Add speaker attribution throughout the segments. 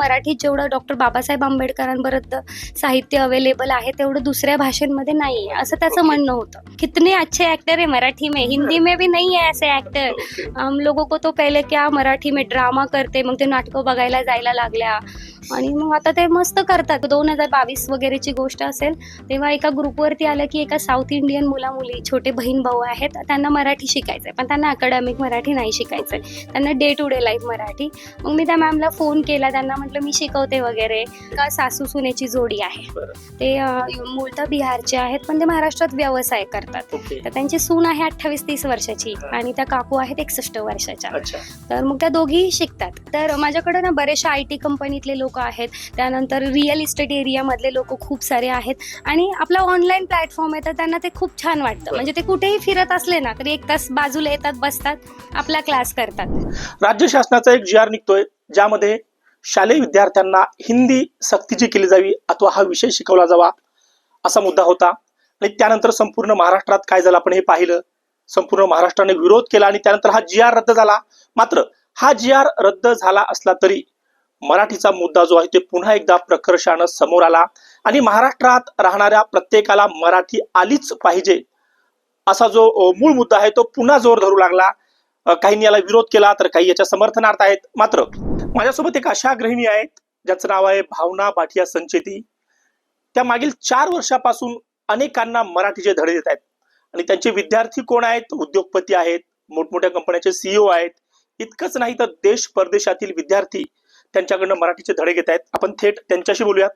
Speaker 1: मराठीत जेवढं डॉक्टर बाबासाहेब आंबेडकरांबद्दल साहित्य अवेलेबल आहे तेवढं दुसऱ्या भाषेंमध्ये नाही आहे असं त्याचं. म्हणणं होतं. कितने अच्छे एक्टर है मराठी में. हिंदी में भी नहीं है ऐसे एक्टर
Speaker 2: ओके.
Speaker 1: हम लोगों को तो पहिले क्या मराठी में ड्रामा करते मग ते नाटकं बघायला जायला लागल्या. आणि मग आता ते मस्त करतात. दोन हजार बावीस वगैरेची गोष्ट असेल तेव्हा एका ग्रुपवरती आलं की एका साऊथ इंडियन मुला मुली छोटे बहीण भाऊ आहेत. त्यांना मराठी शिकायचंय पण त्यांना अकॅडमिक मराठी नाही शिकायचंय. त्यांना day to day life Marathi. मग मी त्या मॅमला फोन केला. त्यांना म्हटलं मी शिकवते वगैरे. का सासू सुनेची जोडी आहे. ते मूळतः बिहारचे आहेत पण ते महाराष्ट्रात व्यवसाय करतात. तर त्यांची सून आहे अठ्ठावीस तीस वर्षाची आणि त्या काकू आहेत एकसष्ट वर्षाच्या. तर मग त्या दोघीही शिकतात. तर माझ्याकडे ना बरेचशा आय टी कंपनीतले लोक आहेत. त्यानंतर रिअल इस्टेट एरियामधले लोक खूप सारे आहेत. आणि आपला ऑनलाईन प्लॅटफॉर्म आहे तर त्यांना ते खूप छान वाटतं. म्हणजे ते कुठेही फिरत असले ना तरी एक तास बाजूला येतात बसतात आपला क्लास करतात.
Speaker 2: राज्य शासनाचा एक जी आर निघतोय ज्यामध्ये शालेय विद्यार्थ्यांना हिंदी सक्तीची केली जावी अथवा हा विषय शिकवला जावा असा मुद्दा होता. आणि त्यानंतर संपूर्ण महाराष्ट्रात काय झालं आपण हे पाहिलं. संपूर्ण महाराष्ट्राने विरोध केला आणि त्यानंतर हा जी आर रद्द झाला. मात्र हा जी आर रद्द झाला असला तरी मराठीचा मुद्दा जो आहे ते पुन्हा एकदा प्रकर्षानं समोर आला. आणि महाराष्ट्रात राहणाऱ्या प्रत्येकाला मराठी आलीच पाहिजे असा जो मूळ मुद्दा आहे तो पुन्हा जोर धरू लागला. काहींनी याला विरोध केला तर काही याच्या समर्थनार्थ आहेत. मात्र माझ्यासोबत एक अशा गृहिणी आहेत ज्याचं नाव आहे भावना बाठिया संचेती. त्या मागील चार वर्षापासून अनेकांना मराठीचे धडे देत आहेत. आणि त्यांचे विद्यार्थी कोण आहेत? उद्योगपती आहेत मोठमोठ्या कंपन्याचे सीईओ आहेत. इतकंच नाही तर देश परदेशातील विद्यार्थी त्यांच्याकडनं मराठीचे धडे घेत आहेत. आपण थेट त्यांच्याशी बोलूयात.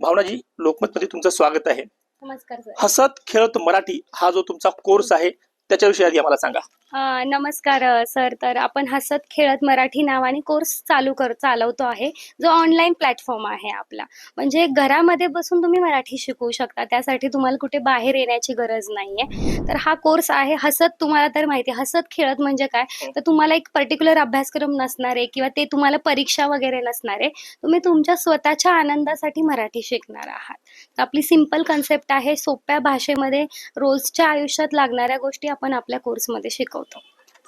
Speaker 2: भावनाजी लोकमतमध्ये तुमचं स्वागत आहे.
Speaker 1: नमस्कार
Speaker 2: हसत खेळत मराठी हा जो तुमचा कोर्स आहे त्याच्याविषयी आधी आम्हाला सांगा.
Speaker 1: अ, नमस्कार अ, सर. तर आपण हसत खेळत मराठी नावाने कोर्स चालू कर चालवतो आहे. जो ऑनलाईन प्लॅटफॉर्म आहे आपला. म्हणजे घरामध्ये बसून तुम्ही मराठी शिकवू शकता. त्यासाठी तुम्हाला कुठे बाहेर येण्याची गरज नाही आहे तर हा कोर्स आहे हसत तुम्हाला तर माहिती आहे. हसत खेळत म्हणजे काय? तर तुम्हाला एक पर्टिक्युलर अभ्यासक्रम नसणार आहे किंवा ते तुम्हाला परीक्षा वगैरे नसणार आहे तुम्ही तुमच्या स्वतःच्या आनंदासाठी मराठी शिकणार आहात. तर आपली सिंपल कन्सेप्ट आहे सोप्या भाषेमध्ये रोजच्या आयुष्यात लागणाऱ्या गोष्टी आपण आपल्या कोर्समध्ये शिकवतो.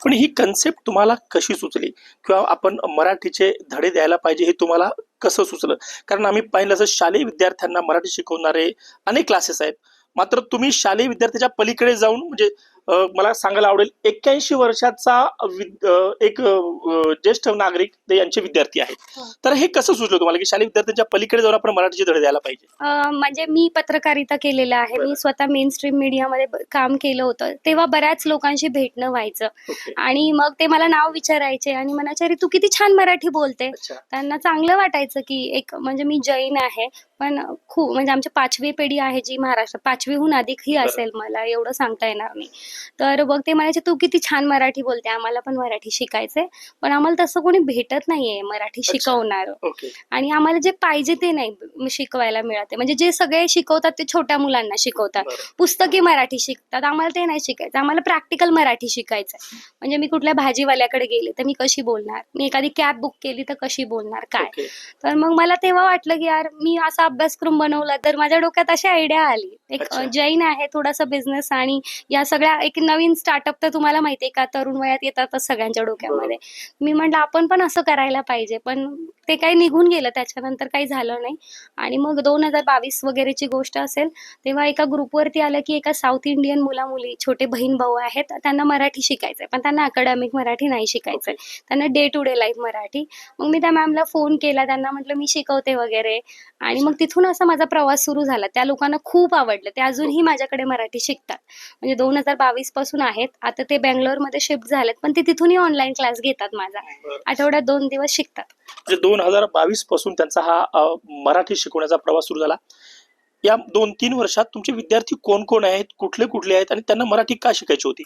Speaker 2: पण ही कन्सेप्ट तुम्हाला कशी सुचली? किंवा आपण मराठीचे धडे द्यायला पाहिजे हे तुम्हाला कसं सुचलं? कारण आम्ही पाहिलं असं शालेय विद्यार्थ्यांना मराठी शिकवणारे अनेक क्लासेस आहेत. मात्र तुम्ही शालेय विद्यार्थ्याच्या पलीकडे जाऊन म्हणजे मला सांगायला आवडेल एक्क्याऐंशी वर्षाचा एक ज्येष्ठ नागरिक ते यांचे विद्यार्थी आहेत.
Speaker 1: हो.
Speaker 2: तर हे कसं सुचलं तुम्हाला की शालेय विद्यार्थ्यांच्या पलीकडे जाऊन आपण मराठीचे धडे द्यायला पाहिजे?
Speaker 1: म्हणजे मी पत्रकारिता केलेलं आहे. मी स्वतः मेन स्ट्रीम मीडियामध्ये काम केलं होतं. तेव्हा बऱ्याच लोकांशी भेटणं व्हायचं. आणि मग ते मला नाव विचारायचे आणि म्हणायचे अरे तू किती छान मराठी बोलते. त्यांना चांगलं वाटायचं की एक म्हणजे मी जैन आहे. पण खूप म्हणजे आमची पाचवी पिढी आहे जी महाराष्ट्र पाचवीहून अधिकही
Speaker 2: बरं.
Speaker 1: असेल मला एवढं सांगता येणार नाही. तर मग ते म्हणायचे तू किती छान मराठी बोलते आम्हाला पण मराठी शिकायचंय पण आम्हाला तसं कोणी भेटत नाहीये मराठी. शिकवणार. आणि आम्हाला जे पाहिजे ते नाही शिकवायला मिळते. म्हणजे जे सगळे शिकवतात ते छोट्या मुलांना शिकवतात. पुस्तकी मराठी शिकतात आम्हाला ते नाही शिकायचं. आम्हाला प्रॅक्टिकल मराठी शिकायचं आहे. म्हणजे मी कुठल्या भाजीवाल्याकडे गेले तर मी कशी बोलणार? मी एखादी कॅब बुक केली तर कशी बोलणार? काय? तर मग मला तेव्हा वाटलं की यार मी असा अभ्यासक्रम बनवला तर माझ्या डोक्यात अशी आयडिया आली. एक
Speaker 2: अच्छा.
Speaker 1: जैन आहे थोडासा बिझनेस आणि या सगळ्या एक नवीन स्टार्टअप तर तुम्हाला माहिती आहे का तरुण वयात येतातच सगळ्यांच्या डोक्यामध्ये. मी म्हटलं आपण पण असं करायला पाहिजे पण ते काही निघून गेलं त्याच्यानंतर काही झालं नाही. आणि मग दोन हजार बावीस वगैरेची गोष्ट असेल तेव्हा एका ग्रुपवरती आलं की एका साऊथ इंडियन मुला मुली छोटे बहीण भाऊ आहेत त्यांना मराठी शिकायचंय पण त्यांना अकॅडमिक मराठी नाही शिकायचंय. त्यांना day to day life Marathi. मग मी त्या मॅमला फोन केला त्यांना म्हटलं मी शिकवते वगैरे. आणि मग तिथून असा माझा प्रवास सुरू झाला. त्या लोकांना खूप आवडलं. ते अजूनही माझ्याकडे मराठी शिकतात. म्हणजे दोन हजार बावीसपासून आहेत. आता ते बँगलोरमध्ये शिफ्ट झालेत. पण ते तिथूनही ऑनलाईन क्लास घेतात माझा. आठवड्यात दोन दिवस शिकतात.
Speaker 2: म्हणजे दोन हजार बावीसपासून त्यांचा हा मराठी शिकवण्याचा प्रवास सुरू झाला. या दोन तीन वर्षात तुमचे विद्यार्थी कोण कोण आहेत कुठले कुठले आहेत आणि त्यांना मराठी का शिकायची होती?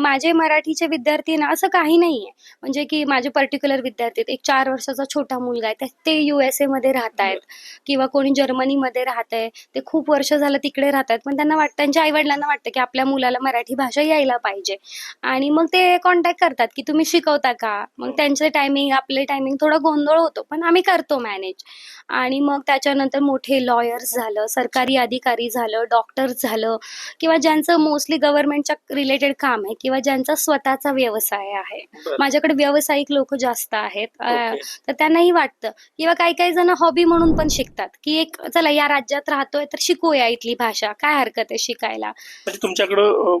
Speaker 1: माझे मराठीचे विद्यार्थी ना असं काही नाही आहे म्हणजे की माझे पर्टिक्युलर विद्यार्थी आहेत. एक चार वर्षाचा छोटा मुलगा आहे. ते यू एस एमध्ये राहत आहेत किंवा कोणी जर्मनीमध्ये राहत आहे ते खूप वर्ष झालं तिकडे राहत आहेत पण त्यांना वाटतं त्यांच्या आईवडिलांना वाटतं की आपल्या मुलाला मराठी भाषा यायला पाहिजे. आणि मग ते कॉन्टॅक्ट करतात की तुम्ही शिकवता का? मग त्यांचे टायमिंग आपले टायमिंग थोडा गोंधळ होतो. पण आम्ही करतो मॅनेज आणि मग त्याच्यानंतर मोठे लॉयर्स झालं सरकारी अधिकारी झालं डॉक्टर झालं किंवा ज्यांचं मोस्टली गव्हर्नमेंटच्या रिलेटेड काम आहे किंवा ज्यांचा स्वतःचा व्यवसाय आहे. माझ्याकडे व्यावसायिक लोक जास्त आहेत. तर त्यांनाही वाटतं. किंवा काही काही जण हॉबी म्हणून पण शिकतात की एक चला या राज्यात राहतोय तर शिकूया इथली भाषा काय हरकत आहे शिकायला?
Speaker 2: म्हणजे तुमच्याकडं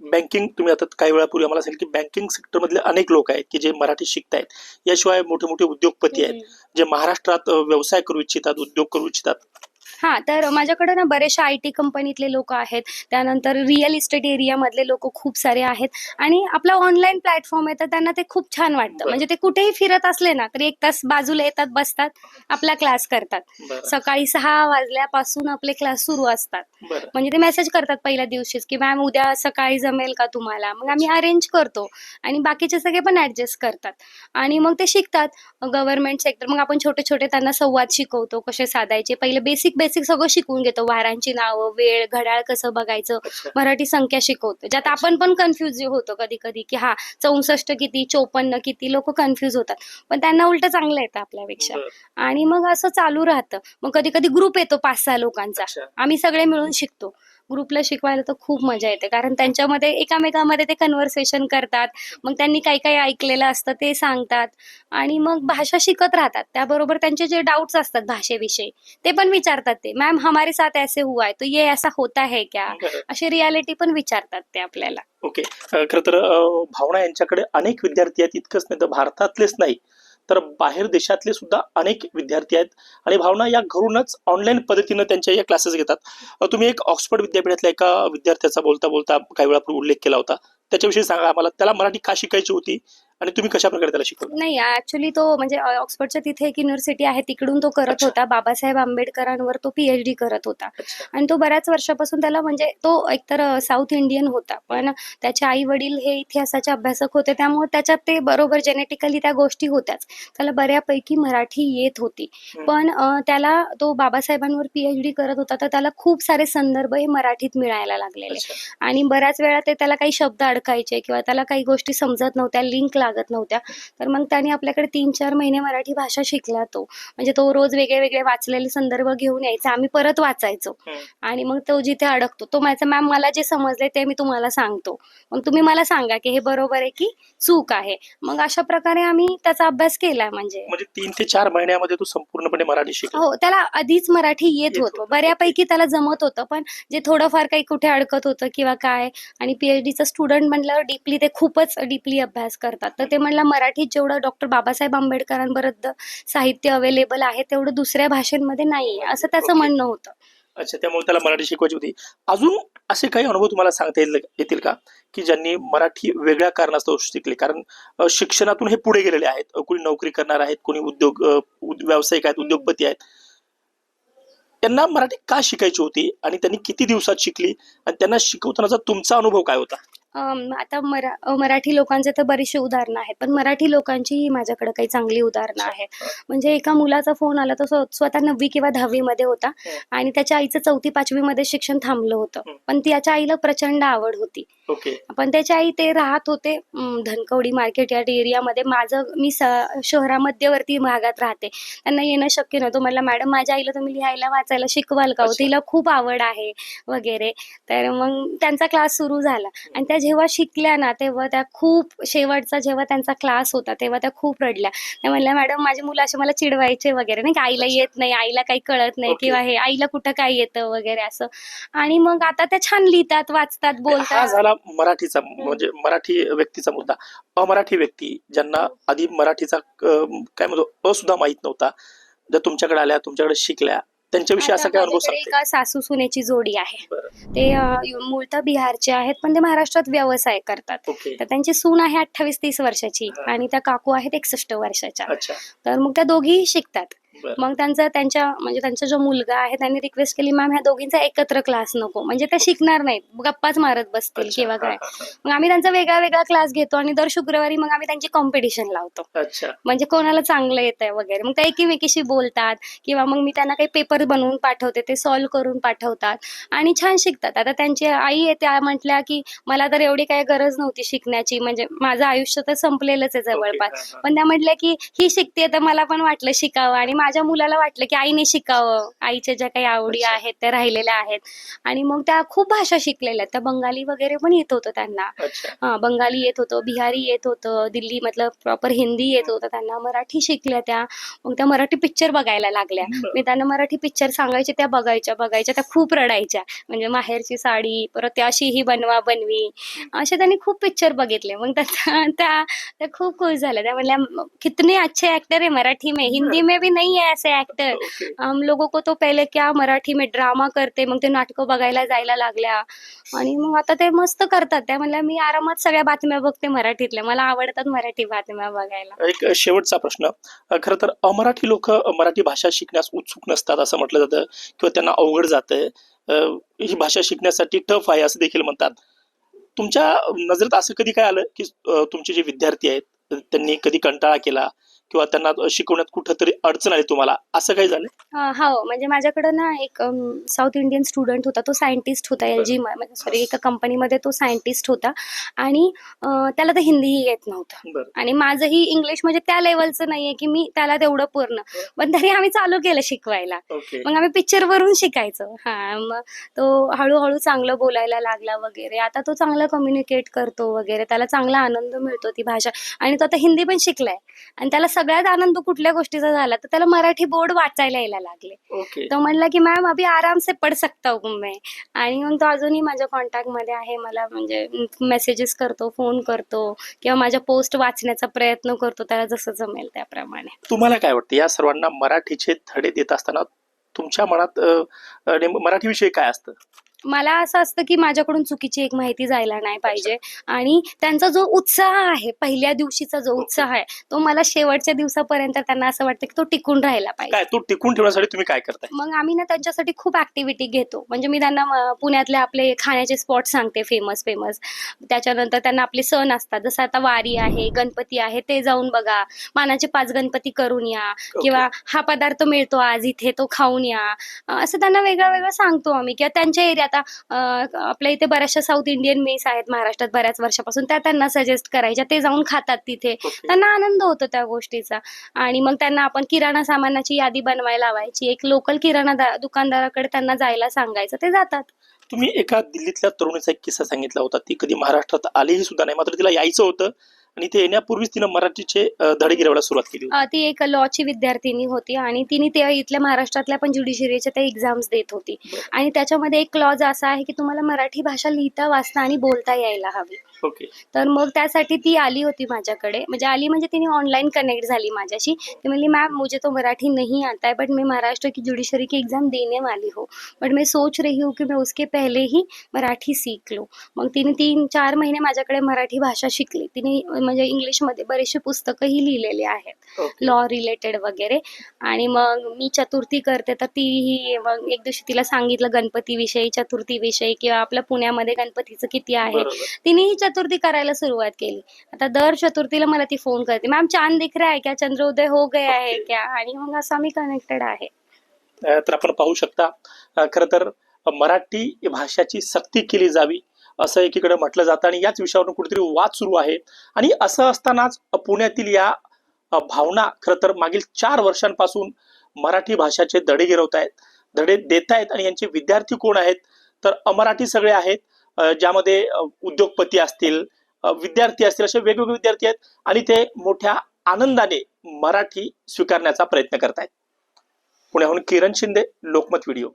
Speaker 2: बँकिंग तुम्ही आता काही वेळापूर्वी आम्हाला सांगितलं की बँकिंग सेक्टर मधले अनेक लोक आहेत की जे मराठी शिकतायत. याशिवाय मोठे मोठे उद्योगपती आहेत जे महाराष्ट्रात व्यवसाय करू इच्छितात उद्योग करू इच्छितात.
Speaker 1: हा तर माझ्याकडे ना बरेचशा आय टी कंपनीतले लोक आहेत. त्यानंतर रिअल इस्टेट एरियामधले लोक खूप सारे आहेत. आणि आपला ऑनलाईन प्लॅटफॉर्म आहे तर त्यांना ते खूप छान वाटतं. म्हणजे ते कुठेही फिरत असले ना तरी एक तास बाजूला येतात बसतात आपला क्लास करतात. सकाळी सहा वाजल्यापासून आपले क्लास सुरू असतात. म्हणजे ते मेसेज करतात पहिल्या दिवशीच की मॅम उद्या सकाळी जमेल का तुम्हाला? मग आम्ही अरेंज करतो. आणि बाकीचे सगळे पण ऍडजस्ट करतात. आणि मग ते शिकतात. गव्हर्नमेंट सेक्टर मग आपण छोटे छोटे त्यांना संवाद शिकवतो कसे साधायचे. पहिले बेसिक बेसिक सगळं शिकवून घेतो. वारांची नावं वेळ घड्याळ कसं बघायचं मराठी संख्या शिकवतो. ज्यात आपण पण कन्फ्युज होतो कधी कधी की हा चौसष्ट किती चोपन्न किती लोक कन्फ्युज होतात. पण त्यांना उलट चांगलं येतं आपल्यापेक्षा. आणि मग असं चालू राहतं. मग कधी कधी ग्रुप येतो पाच सहा लोकांचा आम्ही सगळे मिळून शिकतो. ग्रुपला शिकवायला तर खूप मजा येते. कारण त्यांच्यामध्ये एकामेकांमध्ये ते कन्व्हर्सेशन करतात. मग त्यांनी काही काही ऐकलेलं असतं ते सांगतात. आणि मग भाषा शिकत राहतात. त्याबरोबर त्यांचे जे डाऊट्स असतात भाषेविषयी ते पण विचारतात ते. मॅम हमारे साथ ऐसे हुआ है. तो ये ऐसा होता है क्या. अशी रियालिटी पण विचारतात ते आपल्याला.
Speaker 2: ओके खरं तर भावना यांच्याकडे अनेक विद्यार्थी आहेत. इतकंच नाही तर भारतातलेच नाही. तर बाहेर देशातले सुद्धा अनेक विद्यार्थी आहेत. आणि भावना या घरूनच ऑनलाईन पद्धतीनं त्यांच्या या क्लासेस घेतात. तुम्ही एक ऑक्सफर्ड विद्यापीठातल्या एका विद्यार्थ्याचा बोलता बोलता काही वेळापूर्वी उल्लेख केला होता. त्याच्याविषयी सांगा आम्हाला. त्याला मराठी का शिकायची होती? आणि तुम्ही कशा प्रकारे त्याला शिकवलं?
Speaker 1: नाही ऍक्च्युली तो म्हणजे ऑक्सफर्डच्या तिथे एक युनिव्हर्सिटी आहे तिकडून तो करत. होता. बाबासाहेब आंबेडकरांवर तो पीएच डी करत होता. आणि तो बऱ्याच वर्षापासून त्याला म्हणजे तो एकतर साऊथ इंडियन होता. पण त्याचे आई वडील हे इतिहासाचे अभ्यासक होते. त्यामुळे त्याच्यात ते बरोबर जेनेटिकली त्या गोष्टी होत्याच. त्याला बऱ्यापैकी मराठी येत होती. पण त्याला तो बाबासाहेबांवर पीएच डी करत होता. तर त्याला खूप सारे संदर्भ हे मराठीत मिळायला लागलेले. आणि बऱ्याच वेळा ते त्याला काही शब्द अडकायचे किंवा त्याला काही गोष्टी समजत नव्हत्या. लिंक लागत नव्हत्या. तर मग त्याने आपल्याकडे तीन चार महिने मराठी भाषा शिकला तो. म्हणजे तो रोज वेगळे वेगळे वाचलेले संदर्भ घेऊन यायचा. आम्ही परत वाचायचो. आणि मग तो जिथे अडकतो तो माझा मॅम मला जे समजले ते मी तुम्हाला सांगतो. मग तुम्ही मला सांगा की हे बरोबर आहे की चूक आहे. मग अशा प्रकारे आम्ही त्याचा अभ्यास केला म्हणजे.
Speaker 2: म्हणजे तीन ते चार महिन्यामध्ये तू संपूर्णपणे मराठी शिकला.
Speaker 1: हो त्याला आधीच मराठी येत होतं. बऱ्यापैकी त्याला जमत होतं. पण जे थोडंफार काही कुठे अडकत होतं किंवा काय आणि पीएचडीचं स्टुडंट म्हणल्यावर डीपली ते खूपच डीपली अभ्यास करतात. तर ते म्हणलं मराठीत जेवढं डॉक्टर बाबासाहेब आंबेडकरांबद्दल साहित्य अवेलेबल आहे तेवढं दुसऱ्या भाषेमध्ये नाही. असं त्याचं. म्हणणं होतं.
Speaker 2: अच्छा त्यामुळे त्याला मराठी शिकवायची होती. अजून असे काही अनुभव तुम्हाला सांगता येईल येतील का? की ज्यांनी मराठी वेगळ्या कारणास्तव शिकले. कारण शिक्षणातून हे पुढे गेलेले आहेत. कोणी नोकरी करणार आहेत कोणी उद्योग व्यावसायिक आहेत उद्योगपती आहेत. त्यांना मराठी का शिकायची होती? आणि त्यांनी किती दिवसात शिकली? आणि त्यांना शिकवतानाचा तुमचा अनुभव काय होता?
Speaker 1: आता मरा मराठी लोकांचे तर बरीचशी उदाहरणं आहेत पण मराठी लोकांचीही माझ्याकडे काही चांगली उदाहरणं आहेत. म्हणजे एका मुलाचा फोन आला तो स्व- स्वतः नववी किंवा दहावी मध्ये होता आणि त्याच्या आईचं चौथी पाचवी मध्ये शिक्षण थांबलं होतं.
Speaker 2: हं.
Speaker 1: पण त्याच्या आईला प्रचंड आवड होती.
Speaker 2: ओके.
Speaker 1: पण त्याची आई ते राहत होते धनकवडी मार्केट या एरियामध्ये माझं मी शहरा मध्यवर्ती भागात राहते. त्यांना येणं शक्य नव्हतं. मला मॅडम माझ्या आईला तुम्ही लिहायला वाचायला शिकवाल का हो? तिला खूप आवड आहे वगैरे. तर मग त्यांचा क्लास सुरू झाला. आणि त्या जेव्हा शिकल्या ना तेव्हा त्या खूप शेवटचा जेव्हा त्यांचा क्लास होता तेव्हा त्या खूप रडल्या. त्या म्हणल्या मॅडम माझी मुलं असे मला चिडवायचे वगैरे. नाही का आईला. येत नाही आईला काही कळत नाही. किंवा हे आईला कुठं काय येतं वगैरे असं. आणि मग आता त्या छान लिहितात वाचतात बोलतात.
Speaker 2: झाला मराठीचा म्हणजे मराठी व्यक्तीचा मुद्दा. अमराठी व्यक्ती ज्यांना आधी मराठीचा काय म्हणतो अ सुद्धा माहीत नव्हता ज्या तुमच्याकडे आल्या तुमच्याकडे शिकल्या त्यांच्याविषयी असा काय अनुभव
Speaker 1: एका सासू सुनेची जोडी आहे. ते मूळतः बिहारचे आहेत पण ते महाराष्ट्रात व्यवसाय करतात. तर त्यांची सून आहे अठ्ठावीस तीस वर्षाची. आणि त्या काकू आहेत एकसष्ट वर्षाच्या. तर मग त्या दोघीही शिकतात. मग त्यांचा त्यांच्या म्हणजे त्यांचा जो मुलगा आहे त्यांनी रिक्वेस्ट केली मॅम ह्या दोघींचा एकत्र क्लास नको. म्हणजे त्या शिकणार नाहीत. गप्पाच मारत बसतील किंवा काय. मग आम्ही त्यांचा वेगळा वेगळा क्लास घेतो आणि दर शुक्रवारी मग आम्ही त्यांची कॉम्पिटिशन लावतो. म्हणजे कोणाला चांगलं येतंय वगैरे. मग त्या एकीमेकीशी बोलतात किंवा मग मी त्यांना काही पेपर बनवून पाठवते ते सॉल्व्ह करून पाठवतात आणि छान शिकतात. आता त्यांची आई आहे त्या म्हटल्या की मला तर एवढी काही गरज नव्हती शिकण्याची. म्हणजे माझं आयुष्य तर संपलेलंच आहे जवळपास. पण त्या म्हटल्या की ही शिकते तर मला पण वाटलं शिकावं आणि माझ्या मुलाला वाटलं की आईने शिकावं. आईच्या ज्या काही आवडी. आहेत त्या राहिलेल्या आहेत. आणि मग त्या खूप भाषा शिकलेल्या त्या बंगाली वगैरे पण येत होतं त्यांना. हा बंगाली येत होतं बिहारी येत होतं दिल्ली मतलब प्रॉपर हिंदी येत होतं. त्यांना मराठी शिकल्या त्या. मग त्या मराठी पिक्चर बघायला लागल्या. मी त्यांना मराठी पिक्चर सांगायचे त्या बघायच्या बघायच्या त्या खूप रडायच्या. म्हणजे माहेरची साडी परत त्या अशी ही बनवा बनवी. असे त्यांनी खूप पिक्चर बघितले. मग त्या त्या खूप खुश झाल्या. त्या म्हणल्या "म- कितने अच्छे एक्टर है मराठी में. हिंदी में भी नहीं है ऐसे एक्टर हम लोगों को तो पहले क्या मराठी में ड्रामा करते मग ते नाटकं बघायला जायला लागल्या. आणि मग आता ते मस्त करतात. त्या म्हणल्या मी आरामात सगळ्या बातम्या बघते मराठीतल्या. मला आवडतात मराठी बातम्या बघायला.
Speaker 2: एक शेवटचा प्रश्न. खरं तर अमराठी लोक मराठी भाषा शिकण्यास उत्सुक नसतात असं म्हटलं जातं किंवा त्यांना अवघड जातंय. अ, ही भाषा शिकण्यासाठी टफ आहे असं देखील म्हणतात. तुमच्या नजरेत असं कधी काय आलं की तुमचे जे विद्यार्थी आहेत त्यांनी कधी कंटाळा केला? किंवा त्यांना शिकवण्यात कुठंतरी अडचण आली तुम्हाला असं काही झालं
Speaker 1: अं, हो. म्हणजे माझ्याकडं ना एक साऊथ इंडियन स्टुडंट होता तो सायंटिस्ट होता एल जी सॉरी एका कंपनीमध्ये तो सायंटिस्ट होता. आणि त्याला तर हिंदीही येत नव्हतं. आणि माझंही इंग्लिश म्हणजे त्या लेवलचं नाहीये की मी त्याला तेवढं पूर्ण. पण तरी आम्ही चालू केलं शिकवायला. मग आम्ही पिक्चर वरून शिकायचो. हा मग तो हळूहळू चांगलं बोलायला लागला वगैरे. आता तो चांगलं कम्युनिकेट करतो वगैरे. त्याला चांगला आनंद मिळतो ती भाषा. आणि तो आता हिंदी पण शिकलाय. आणि त्याला सगळ्यात आनंद कुठल्या गोष्टीचा झाला तर त्याला मराठी बोर्ड वाचायला यायला लागले. तो म्हणला की मॅम अभी आराम से पढ़ सकता हूँ मैं. आणि मग तो अजूनही माझ्या कॉन्टॅक्टमध्ये आहे मला म्हणजे मेसेजेस करतो फोन करतो किंवा माझ्या पोस्ट वाचण्याचा प्रयत्न करतो त्याला जसं जमेल त्याप्रमाणे.
Speaker 2: तुम्हाला काय वाटतं? या सर्वांना मराठीचे धडे देत असताना तुमच्या मनात नेमकं मराठीविषयी काय असतं?
Speaker 1: मला असं असतं की माझ्याकडून चुकीची एक माहिती जायला नाही पाहिजे. आणि त्यांचा जो उत्साह आहे पहिल्या दिवशीचा जो उत्साह आहे तो मला शेवटच्या दिवसापर्यंत त्यांना असं वाटतं की तो टिकून राहायला पाहिजे.
Speaker 2: काय तो टिकून ठेवण्यासाठी तुम्ही काय करताय?
Speaker 1: मग आम्ही ना त्यांच्यासाठी खूप ऍक्टिव्हिटी घेतो. म्हणजे मी त्यांना अं, पुण्यातले आपले खाण्याचे स्पॉट सांगते फेमस फेमस त्याच्यानंतर त्यांना आपले सण असतात. जसं आता वारी आहे गणपती आहे ते जाऊन बघा. मानाचे पाच गणपती करून या. किंवा हा पदार्थ मिळतो आज इथे तो खाऊन या. अं, असं त्यांना वेगळं वेगळं सांगतो आम्ही. किंवा त्यांच्या एरियात आता आपल्या इथे बऱ्याचशा साऊथ इंडियन मेस आहेत महाराष्ट्रात बऱ्याच वर्षापासून. त्या त्यांना सजेस्ट करायच्या. ते जाऊन खातात तिथे. त्यांना आनंद होतो त्या गोष्टीचा. आणि मग त्यांना आपण किराणा सामानाची यादी बनवायला लावायची. एक लोकल किराणा दुकानदाराकडे त्यांना जायला सांगायचं. ते जातात.
Speaker 2: तुम्ही एका दिल्लीतल्या तरुणीचा एक किस्सा सांगितला होता. ती कधी महाराष्ट्रात आलीही सुद्धा नाही. मात्र तिला यायचं होतं. आणि ते येण्यापूर्वीच तिनं मराठीचे धडे गिरवायला सुरुवात केली होती.
Speaker 1: ती एक लॉची विद्यार्थिनी होती आणि तिने ते इथल्या महाराष्ट्रातल्या पण ज्युडिशरीच्या त्या एक्झाम्स देत होती. आणि त्याच्यामध्ये एक क्लॉज असा आहे की तुम्हाला मराठी भाषा लिहिता वाचता आणि बोलता यायला हवी.
Speaker 2: ओके.
Speaker 1: तर मग त्यासाठी ती आली होती माझ्याकडे. म्हणजे आली म्हणजे तिने ऑनलाइन कनेक्ट झाली माझ्याशी. ती म्हणली मैम मुझे तो मराठी नहीं आता है बट मैं महाराष्ट्र की जुडिशरी की एग्ज़ाम देने वाली हूँ. बट मैं सोच रही हूँ कि मैं उसके पहले ही मराठी सीख लूँ. मग तिने तीन चार महिने माझ्याकडे मराठी भाषा शिकली. तिने म्हणजे इंग्लिशमध्ये बरेचसे पुस्तकंही लिहिलेले आहेत. लॉ रिलेटेड वगैरे. आणि मग मी चतुर्थी करते तर तीही मग एक दिवशी तिला सांगितलं गणपतीविषयी चतुर्थीविषयी किंवा आपल्या पुण्यामध्ये गणपतीचं किती आहे. तिने ही चतुर्थी करायला सुरुवात केली. आता दर चतुर्थीला मला ती फोन करते. मॅम चांद दिख रहा है क्या? चंद्रोदय हो गया है
Speaker 2: Okay.
Speaker 1: क्या? आणि मग असं आम्ही कनेक्टेड आहे.
Speaker 2: तर आपण पाहू शकता. खरं तर मराठी भाषाची सक्ती केली जावी. असं एकीकडे म्हटलं जातं आणि याच विषयावरून कुठेतरी वाद सुरू आहे. आणि असं असतानाच पुण्यातील या भावना खरं तर मागील चार वर्षांपासून मराठी भाषाचे धडे गिरवत आहेत धडे देत आहेत आणि यांचे विद्यार्थी कोण आहेत? तर अमराठी सगळे आहेत ज्यामध्ये उद्योगपती असतील विद्यार्थी असतील असे वेगवेगळे विद्यार्थी आहेत आणि ते मोठ्या आनंदाने मराठी स्वीकारण्याचा प्रयत्न करत आहेत पुण्याहून किरण शिंदे लोकमत व्हिडिओ.